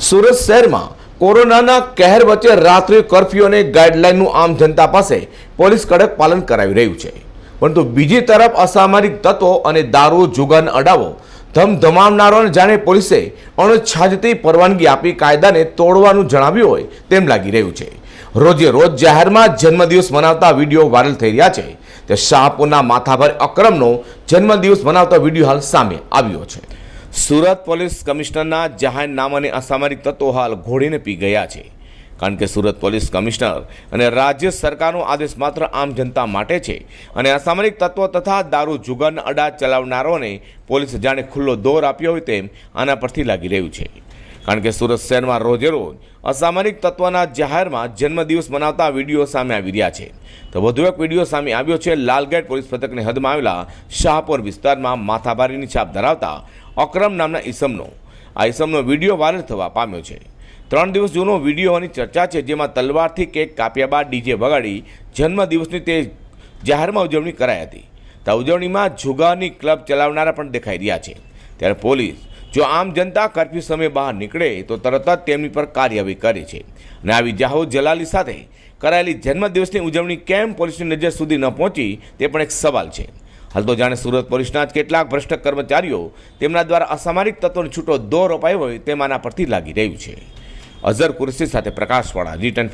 સુરત શહેરમાં કોરોનાના કહેર વચ્ચે રાત્રિ કર્ફ્યુ અને ગાઈડલાઇનનું આમ જનતા પાસે પોલીસ કડક પાલન કરાવી રહ્યું છે. પરંતુ બીજી તરફ અસામાજિક તત્વો અને દારૂ, જુગાન અડાવો ધમધમાવનારોને જાણે પોલીસે અણછાજતી પરવાનગી આપી કાયદાને તોડવાનું જણાવ્યું હોય તેમ લાગી રહ્યું છે. રોજે રોજ જાહેરમાં જન્મદિવસ મનાવતા વીડિયો વાયરલ થઈ રહ્યા છે. તે શાહપુરના માથાભર અક્રમનો જન્મદિવસ મનાવતા વીડિયો હાલ સામે આવ્યો છે. સુરત પોલીસ કમિશનરના જાહેરનામાને અસામરિક તત્વો હાલ ઘોડીને પી ગયા છે. કારણ કે સુરત પોલીસ કમિશનર અને રાજ્ય સરકારનો આદેશ માત્ર આમ જનતા માટે છે અને અસામરિક તત્વો તથા દારૂ જુગાન અડા ચલાવનારોને પોલીસે જાણે ખુલ્લો દોર આપ્યો હોય તેમ આના પરથી લાગી રહ્યું છે. કારણ કે સુરત શહેરમાં રોજે રોજ અસામરિક તત્વના જાહેરમાં જન્મદિવસ મનાવતા વીડિયો સામે આવી રહ્યા છે. તો વધુ એક વીડિયો સામે આવ્યો છે. લાલગેટ પોલીસ પથકની હદમાં આવેલા શાહપુર વિસ્તારમાં માથાભારીની છાપ ધરાવતા અક્રમ નામના ઈસમનો. આ ઈસમનો વીડિયો વાયરલ થવા પામ્યો છે. ત્રણ દિવસ જૂનો વીડિયો હોવાની ચર્ચા છે, જેમાં તલવારથી કેક કાપ્યા બાદ ડીજે વગાડી જન્મદિવસની તે જાહેરમાં ઉજવણી કરાઈ હતી. તો ઉજવણીમાં જુગાની ક્લબ ચલાવનારા પણ દેખાઈ રહ્યા છે. ત્યારે પોલીસ જો આમ જનતા કર્ફ્યુ સમયે બહાર નીકળે, તો તરત જ તેમની પર કાર્યવાહી કરે છે. અને આવી જાહો જલાલી સાથે કરાયેલી જન્મદિવસની ઉજવણી કેમ પોલીસની નજર સુધી ન પહોંચી, તે પણ એક સવાલ છે. હાલ તો જાણે સુરત પોલીસના જ કેટલાક ભ્રષ્ટ કર્મચારીઓ તેમના દ્વારા અસામાજિક તત્વોનો છૂટો દોર અપાયો હોય તેમ આના પરથી લાગી રહ્યું છે. અઝર કુરશી સાથે પ્રકાશવાળા જી ટેન